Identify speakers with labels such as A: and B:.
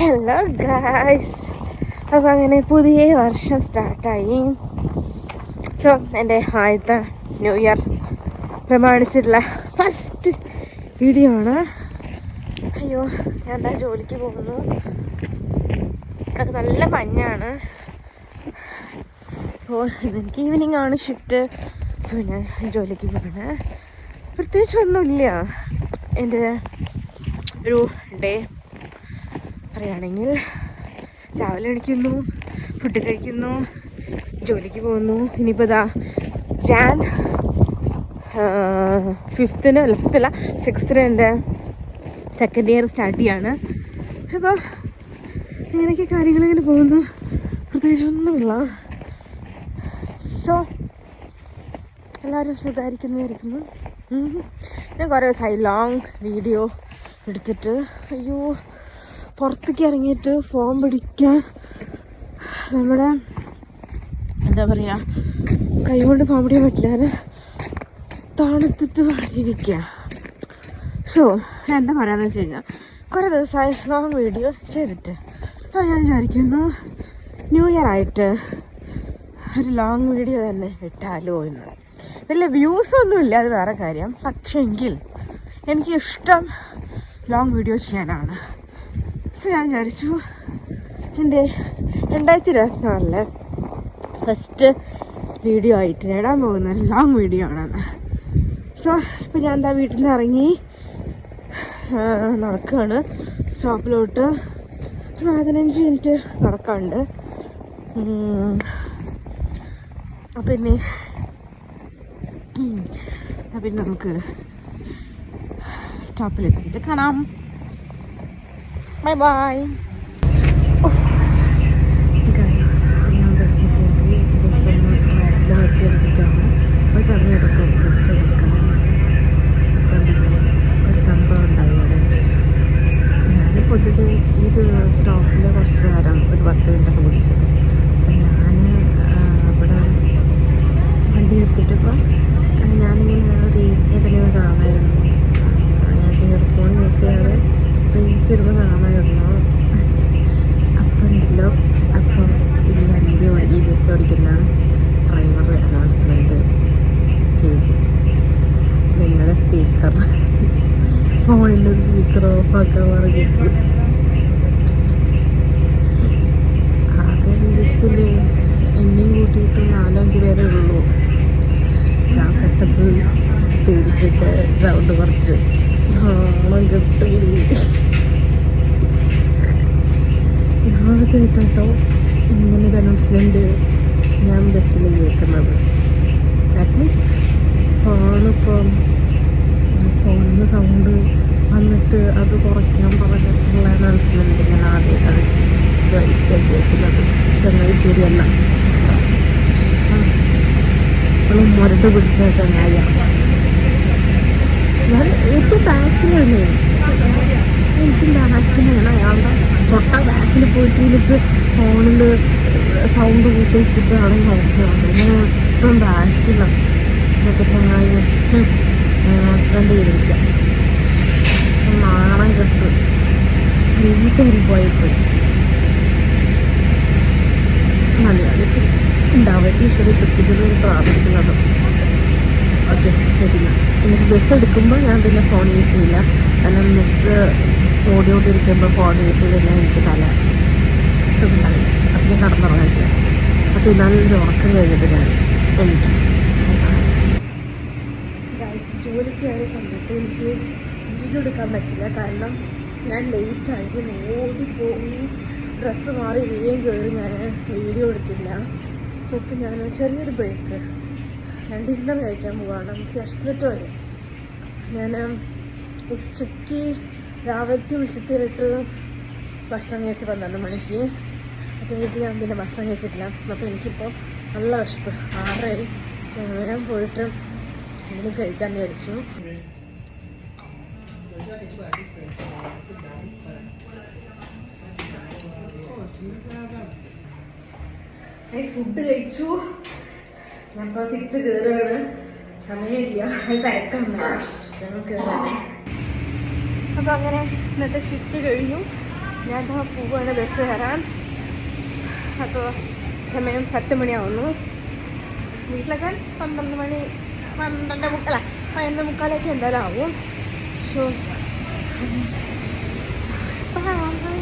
A: Hello guys അപ്പോൾ അങ്ങനെ പുതിയ വർഷം സ്റ്റാർട്ടായി. സോ എന്റെ ആദ്യത്തെ ന്യൂ ഇയർ പ്രമാണിച്ചിട്ടുള്ള ഫസ്റ്റ് വീഡിയോ ആണ്. അയ്യോ ഞാൻ എന്താ ജോലിക്ക് പോകുന്നു. അവിടെ നല്ല മഞ്ഞാണ്. ഓ എനിക്ക് ഈവനിങ് ആണ് ഷിഫ്റ്റ് സോ ഞാൻ ജോലിക്ക് പോകണേ പ്രത്യേകിച്ച് ഒന്നുമില്ല. എന്റെ ഒരു ഡേ പറയുകയാണെങ്കിൽ രാവിലെ എണിക്കുന്നു ഫുഡ് കഴിക്കുന്നു ജോലിക്ക് പോകുന്നു. ഇനിയിപ്പോൾ ഇതാ ജാൻ ഫിഫ്ത്തിന് ഫിഫ്ത്തല്ല സിക്സ്ത്തിന് എന്റെ സെക്കൻഡ് ഇയർ സ്റ്റാർട്ട് ചെയ്യാണ്. അപ്പോൾ ഇങ്ങനെയൊക്കെ കാര്യങ്ങളിങ്ങനെ പോകുന്നു. പോകുന്നു പ്രത്യേകിച്ചൊന്നുമില്ല സോ എല്ലാവരും സുഖമായിരിക്കുന്നതായിരിക്കുന്നു ഞാൻ കുറേ ദിവസമായി ലോങ് വീഡിയോ എടുത്തിട്ട്. അയ്യോ പുറത്തേക്ക് ഇറങ്ങിയിട്ട് ഫോൺ പിടിക്കാൻ. നമ്മുടെ എന്താ പറയുക കൈകൊണ്ട് ഫോൺ പിടിക്കാൻ പറ്റില്ല തണുത്തിട്ട് ജീവിക്കുക സോ എന്താ പറയാന്ന് വെച്ച് കഴിഞ്ഞാൽ കുറേ ദിവസമായി ലോങ് വീഡിയോ ചെയ്തിട്ട്. അപ്പോൾ ഞാൻ വിചാരിക്കുന്നു ന്യൂ ഇയർ ആയിട്ട് ഒരു ലോങ് വീഡിയോ തന്നെ ഇട്ടാലോ എന്ന് വലിയ വ്യൂസ് ഒന്നുമില്ല അത് വേറെ കാര്യം. പക്ഷെങ്കിൽ എനിക്ക് ഇഷ്ടം ലോങ് വീഡിയോ ചെയ്യാനാണ്. സോ ഞാൻ വിചാരിച്ചു എന്റെ രണ്ടായിരത്തി ഇരുപത്തിനാലിലെ ഫസ്റ്റ് വീഡിയോ ആയിട്ട് നേടാൻ പോകുന്ന ലോങ് വീഡിയോ ആണെന്ന്. സോ ഇപ്പം ഞാൻ എന്താ വീട്ടിൽ നിന്ന് ഇറങ്ങി നടക്കുകയാണ് സ്റ്റോപ്പിലോട്ട് പതിനഞ്ച് മിനിറ്റ് നടക്കാണ്ട്. പിന്നെ പിന്നെ നമുക്ക് സ്റ്റോപ്പിലെത്തിയിട്ട് കാണാം. ബൈ ബൈ സ്റ്റോപ്പിൽ ഒരു സംഭവം ഉണ്ടായി ഞാൻ പൊതുവെ സ്റ്റോപ്പിൽ കുറച്ച് നേരം ഒരു പത്ത് മിനിറ്റൊക്കെ പിടിച്ചു അപ്പം ഞാൻ ഇവിടെ വണ്ടി നിർത്തിയിട്ടിപ്പോൾ ഞാനിങ്ങനെ റീൽസൊക്കെ ഇങ്ങനെ കാണാമായിരുന്നു ഞാൻ ഇയർഫോൺ യൂസ് ചെയ്യാതെ റീൽസ് ഇരുന്ന് കാണാമായിരുന്നു അപ്പം ഉണ്ടല്ലോ അപ്പം ഈ വണ്ടി ഓടി- ഈ ബസ് ഓടിക്കുന്ന ഡ്രൈവർ അനൗൺസ്മെന്റ് ചെയ്തു നിങ്ങളുടെ സ്പീക്കർ ഫോണിന്റെ സ്പീക്കർ ഓഫാക്കാൻ പറഞ്ഞിട്ട്. ആകെ ബസ്സിൽ എന്നെയും കൂട്ടിയിട്ട് നാലഞ്ച് പേരേ ഞാൻ സൗണ്ട് കുറച്ച്. ആദ്യമായിട്ടോ ഇങ്ങനെ ഒരു അനൗൺസ്മെന്റ് ഞാൻ ബസ്സിൽ കേൾക്കുന്നത്. ദാറ്റ് മീൻസ് ഫോണിപ്പം സൗണ്ട് വന്നിട്ട് അത് കുറയ്ക്കാൻ പറഞ്ഞിട്ടുള്ള അനൗൺസ്മെന്റ് ഞാൻ ഇഷ്ടം കേൾക്കുന്നത്. ചെങ്ങായി ശരിയല്ല. അവൾ മുരട് പിടിച്ച ചങ്ങായിയാണ് ഞാൻ ഏറ്റവും ബാക്കിലാണ് ഏറ്റവും ബാക്കിലാണ് അയാളുടെ തൊട്ട ബാക്കിൽ പോയിട്ട് ഇരുന്നിട്ട് ഫോണിൽ സൗണ്ട് കൂട്ടി വെച്ചിട്ടാണ് നോക്കിയത് ഞാൻ ഏറ്റവും ബാക്കിലാണ് എന്നിട്ട് ചങ്ങായി ഹസ്ബൻഡ് ചെയ്തിരിക്കാം നാണം കെട്ട് വീട്ടിൽ പോയപ്പോയി മലയാളി ഉണ്ടാവട്ടെ ഈശ്വരി ക്രിസ്ത്യത്തിൽ പ്രാർത്ഥിക്കുന്നത് ഓക്കെ ശരി എനിക്ക് ബസ് എടുക്കുമ്പോൾ ഞാൻ പിന്നെ ഫോൺ യൂസ് ചെയ്യില്ല. കാരണം ബസ് ഓടിയോണ്ടിരിക്കുമ്പോൾ ഫോൺ യൂസ് ചെയ്ത് കഴിഞ്ഞാൽ എനിക്ക് തല സുഖമുണ്ടാവില്ല. അപ്പം ഞാൻ കടന്നുറങ്ങാൻ ചെയ്യാം. അപ്പോൾ നല്ലൊരു ഉറക്കം കഴിഞ്ഞിട്ട് ഞാൻ എനിക്ക് ജോലിക്ക് കയറിയ സമയത്ത് എനിക്ക് വീഡിയോ എടുക്കാൻ പറ്റില്ല. കാരണം ഞാൻ ലേറ്റ് ആയി. പിന്നെ ഓടിപ്പോയി ഡ്രസ്സ് മാറി വേഗം കയറി ഞാൻ വീഡിയോ എടുത്തില്ല. സോ ഇപ്പം ഞാൻ ചെറിയൊരു ബ്രേക്ക് ഞാൻ ഡിന്നർ കഴിക്കാൻ പോവാണ്. എനിക്ക് വിശന്നിട്ട് വരും. ഞാൻ ഉച്ചയ്ക്ക് രാവിലത്തെ ഉച്ചത്തിലിട്ട് ഭക്ഷണം കഴിച്ച് പന്ത്രണ്ട് മണിക്ക്. അപ്പം വീട്ടിൽ ഞാൻ പിന്നെ ഭക്ഷണം കഴിച്ചിട്ടില്ല. അപ്പോൾ എനിക്കിപ്പോൾ നല്ല വിശപ്പ്. ആറരായി ഞാൻ പോയിട്ട് എന്തെങ്കിലും കഴിക്കാൻ വിചാരിച്ചു. ഫുഡ് കഴിച്ചു. ഞാനിപ്പോൾ തിരിച്ച് കയറുകയാണ് സമയമില്ല. തിരക്കാണ്. ഞങ്ങൾ അപ്പോൾ അങ്ങനെ ഇന്നത്തെ ഷിഫ്റ്റ് കഴിഞ്ഞു. ഞാൻ പോവുകയാണ് ബസ് കയറാൻ അപ്പോൾ സമയം പത്ത് മണിയാവുന്നു. വീട്ടിലെത്താൻ പന്ത്രണ്ട് മണി പന്ത്രണ്ട് മുക്കാല പതിനൊന്ന് മുക്കാലൊക്കെ എന്തായാലും ആവും. സോ